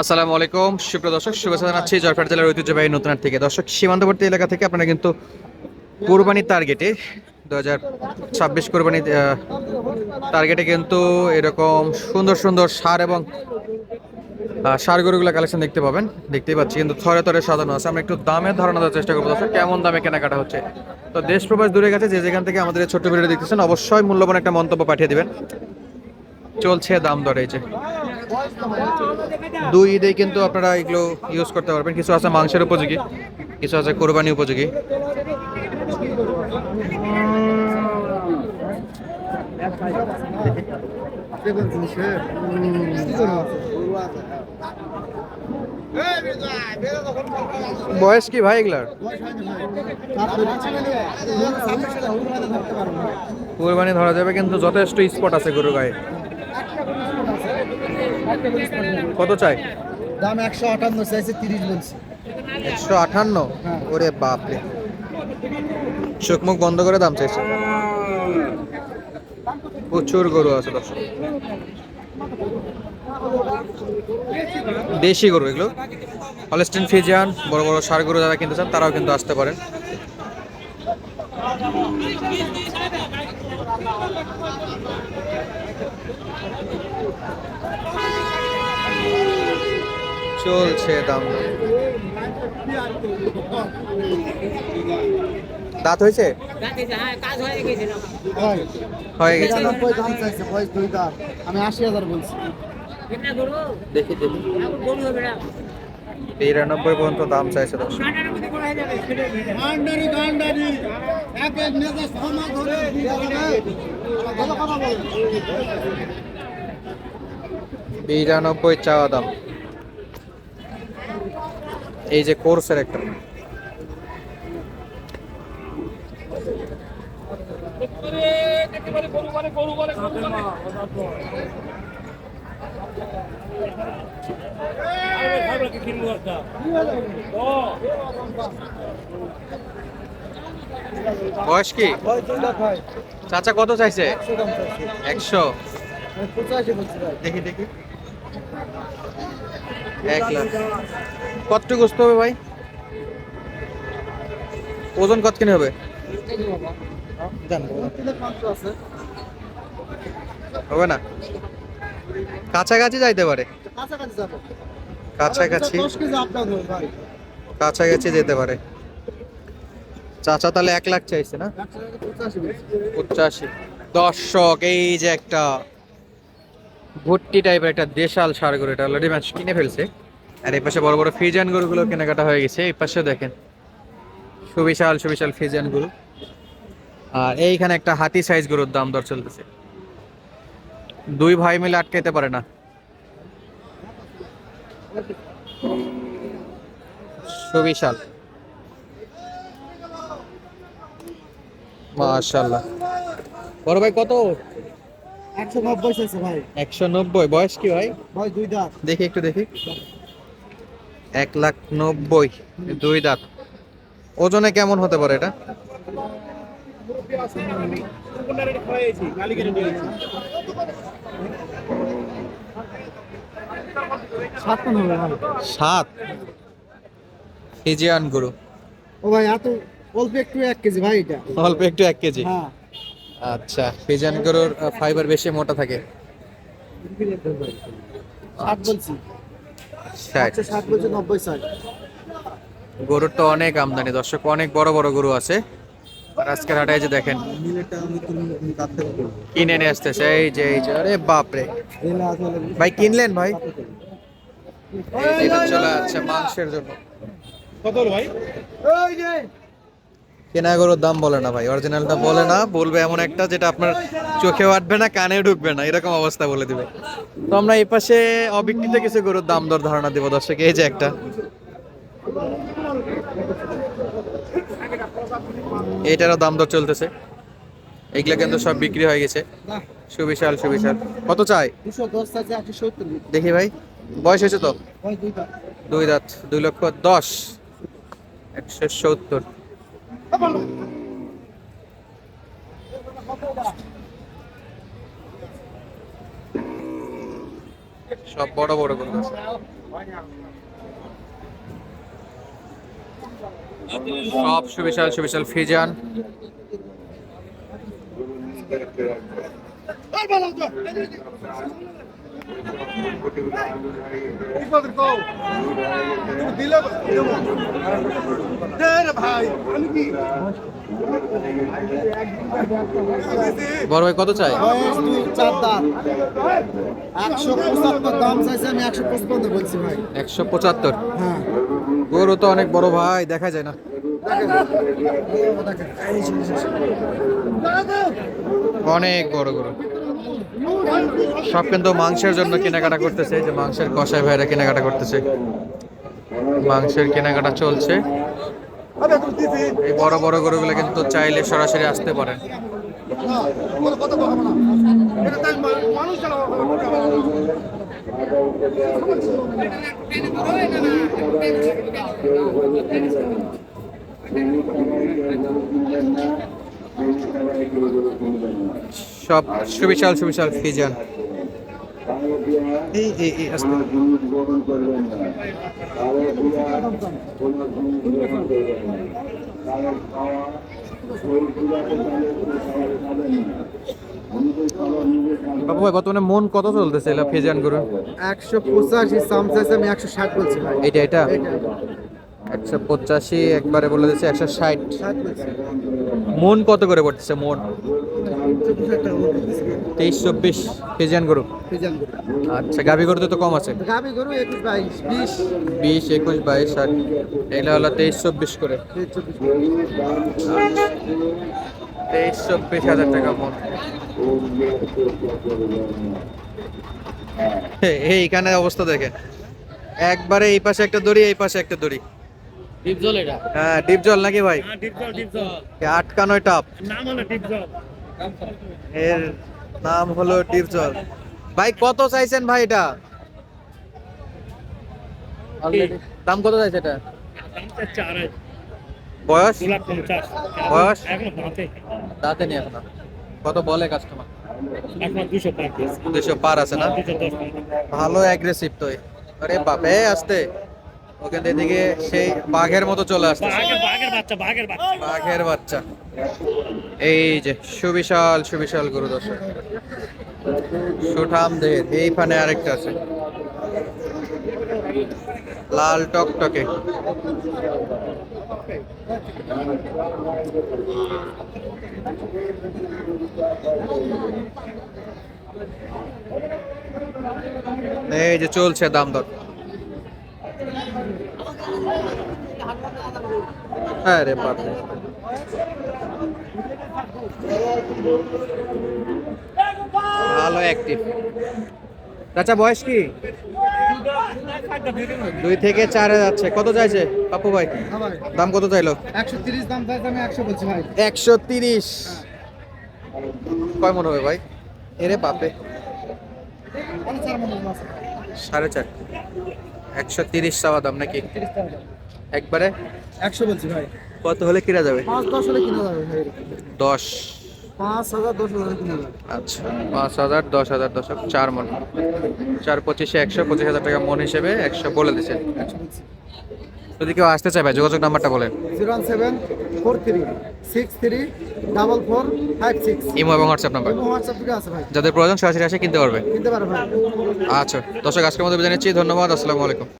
আসসালামু আলাইকুম। সুপ্রিয় দর্শক, শুভেচ্ছা জানাচ্ছি জয়পুর জেলার ঐতিহ্যবাহী নতুন থেকে দর্শক, সীমান্তবর্তী এলাকা থেকে আপনারা কিন্তু কোরবানির টার্গেটে দু হাজার ছাব্বিশ কোরবানির টার্গেটে কিন্তু এরকম সুন্দর সুন্দর সার এবং সার গরুগুলো কালেকশন দেখতে পাবেন। দেখতেই পাচ্ছি, কিন্তু থরে থরে সাজানো আছে। আমরা একটু দামের ধারণা দেওয়ার চেষ্টা করব দর্শক, কেমন দামে কেনাকাটা হচ্ছে। তো দেশ প্রবাস দূরে গেছে, যে যেখান থেকে আমাদের ছোট্ট ভিডিও দেখতেছেন, অবশ্যই মূল্যবান একটা মন্তব্য পাঠিয়ে দেবেন। চলছে দাম দরে, এই যে। দুই ঈদে কিন্তু আপনারা এগুলো ইউজ করতে পারবেন। কিছু আছে মাংসের উপযোগী, কিছু আছে কোরবানি উপযোগী। বয়স কি ভাই এগুলার? কোরবানি ধরা যাবে কিন্তু যথেষ্ট স্পট আছে গরু গায়ে। কত চাই? দাম একশো আটান্ন চাইছে তিরিশ বলছি। একশো আটান্ন? ওরে বাপরে। চোখ মুখ বন্ধ করে দাম চাইছে? প্রচুর গরু আছে দর্শক। দেশি গরু এগুলো। হলস্টিন ফিজিয়ান বড় বড় সার গরু যারা কিনতে চান তারাও কিন্তু আসতে পারেন। চলছে দাম। দাঁত হয়েছে? হয়ে গেছে। আমি আশি হাজার বলছি। দেখি দেখি বিরানব্বই পর্যন্ত দাম চাইছে দশ গান্ডারি গান্ডারি এক এক নেতা সমাজ ধরে ভালো কথা বল বিরানব্বই চাওয়া দাম। এই যে কোর্সের একটা। বয়স দুই দাম ভাই চাচা কত চাইছে একশো কত চাইছে? একশো। দেখি দেখি। এক লাখ। কতটুকু গোস্ত হবে ভাই? ওজন কত কিনে হবে হবে না? কাছাকাছি যাইতে পারে। কাছাকাছি কাছাকাছি। যেতে পারে। চাচা তাহলে এক লাখ চাইছে না? পঁচাশি দর্শক এই যে একটা ভুট্টি টাইপের একটা দেশাল সার গরু এটা অলরেডি ম্যাচ কিনে ফেলছে। আর এই পাশে বড় বড় ফিজিয়ান গরুগুলো কেনাকাটা হয়ে গেছে। এই পাশে দেখেন সুবিশাল সুবিশাল ফিজিয়ান গরু। আর এইখানে একটা হাতি সাইজ গরুর দাম দর চলতেছে। দুই ভাই মিলে আটকাইতে পারে না। সুবিশাল। মাশাল্লাহ বড় ভাই কত? একশো নব্বই ভাই। একশো নব্বই। বয়স কি ভাই? বয়স দুই দাঁত। দেখি একটু দেখি। এক লাখ নব্বই। দুই দাঁত। ওজনে কেমন হতে পারে এটা? সাত হবে ভাই গরু। ও ভাই এত অল্প একটু এক কেজি ভাই এটা। অল্প একটু এক কেজি? হ্যাঁ। আচ্ছা ফিজিয়ান গরুর ফাইবার বেশি মোটা থাকে। বলছি। বলছি নব্বই ষাট। গরুর তো অনেক আমদানি দর্শক অনেক বড় বড় গরু আছে। আর আজকের হাটায় যে দেখেন কিনে নিয়ে আসতেছে এই যে এই যে আরে বাপরে। ভাই কিনলেন ভাই? চলে যাচ্ছে মাংসের জন্য। কেনা গরুর দাম বলে না ভাই অরিজিনালটা বলে না বলবে এমন একটা যেটা আপনার চোখেও আটবে না কানে ঢুকবে না এরকম অবস্থা বলে দিবে। তো আমরা এই পাশে অবিকৃত কিছু গরুর দাম দর ধারণা দিব দর্শক এই যে একটা। এটারও দাম দর চলতেছে। এগুলা কিন্তু সব বিক্রি হয়ে গেছে। সুবিশাল সুবিশাল। কত চাই? দেখি ভাই। বয়স হয়েছে তো? দুই দাঁত, দুই লক্ষ দশ। একশো সত্তর। সব বড় বড় গরু আছে। সব সুবিশাল সুবিশাল ফিজান। বড় ভাই, কত চাই একশো পঁচাত্তর দাম চাইছে আমি একশো ভাই একশো পঁচাত্তর। গরু তো অনেক বড় ভাই, দেখা যায় না। অনেক বড় গরু। সব কিন্তু মাংসের জন্য কেনাকাটা করতেছে যে মাংসের কষাই ভাইরা কেনাকাটা করতেছে। মাংসের কেনাকাটা চলছে। এই বড় বড় গরুগুলো কিন্তু চাইলে সরাসরি আসতে জানা সব সুবিশাল সুবিশাল ফিজান এই এই এই আস্তে। বাবু ভাই বর্তমানে মন কত চলতেছে এলা ফিজান গরু একশো পঁচাশি সাম চাইছে আমি একশো ষাট বলছি এটা এটা। একশো পঁচাশি একবারে বলে দিচ্ছে একশো ষাট। মন কত করে পড়তেছে মন? তেইশ চব্বিশ ফিজিয়ান গরু? গরু। আচ্ছা গাভি গরুতে তো কম আছে? গাভী গরু একুশ বাইশ বিশ। বিশ একুশ বাইশ ষাট। এগুলো হলো তেইশ চব্বিশ করে। তেইশ, চব্বিশ। হাজার টাকা মন এইখানে অবস্থা দেখে একবারে এই পাশে একটা দড়ি এই পাশে একটা দড়ি। ডিপজল এটা? হ্যাঁ ডিপ জল নাকি ভাই? হ্যাঁ ডিপজল ডিপজল এ আটকানোয় টাপ নাম হলো ডিপজল এর নাম হলো জল ভাই কত চাইছেন ভাই এটা? দাম কত চাইছে এটা? বয়স? বয়স? দাঁতে দাঁতে নি এখন। কত বলে কাস্টমার দুশো পার আছে না? ভালো অ্যাগ্রেসিভ তো। আরে বাপে আসতে। ওখান এদিকে সেই বাঘের মতো চলে আসছে বাঘের বাচ্চা এই যে সুবিশাল সুবিশাল গুরু দর্শক সুঠাম দেহের এইখানে আরেকটা আছে। লাল টকটকে। এই যে চলছে দাম দর হ্যাঁ রে বাপরে। ভালো অ্যাক্টিভ চাচা বয়স কি? দুই থেকে চারে যাচ্ছে। কত চাইছে? পাপু ভাই হ্যাঁ দাম কত চাইলো? একশো তিরিশ দাম চাইছে আমি একশো বলছি ভাই। একশো তিরিশ। কয় মনে হবে ভাই? এরে বাপে সাড়ে চার। একশো তিরিশ চাওয়া দাম নাকি? তিরিশ। একবারে? একশো বলছি ভাই। কত হলে কিনা যাবে? পাঁচ দশ হলে কিনা যাবে ভাই। দশ। পাঁচ হাজার দশ হাজার কিনা যাবে। আচ্ছা পাঁচ হাজার দশ হাজার দশ চার মন। চার পঁচিশে একশো পঁচিশ হাজার টাকা মন হিসেবে একশো বলে যদি কেউ আসতে চাই ভাই যোগাযোগ নাম্বারটা বলেন। Zero one seven four three six three double four five six. Imo এবং হোয়াটসঅ্যাপ নাম্বার। হোয়াটসঅ্যাপ থেকে আছে ভাই। যাদের প্রয়োজন সরাসরি এসে কিনতে পারবে। কিনতে পারো ভাই। আচ্ছা দর্শক আজকের মধ্যে বিদায় নিচ্ছি। ধন্যবাদ আসসালামু আলাইকুম।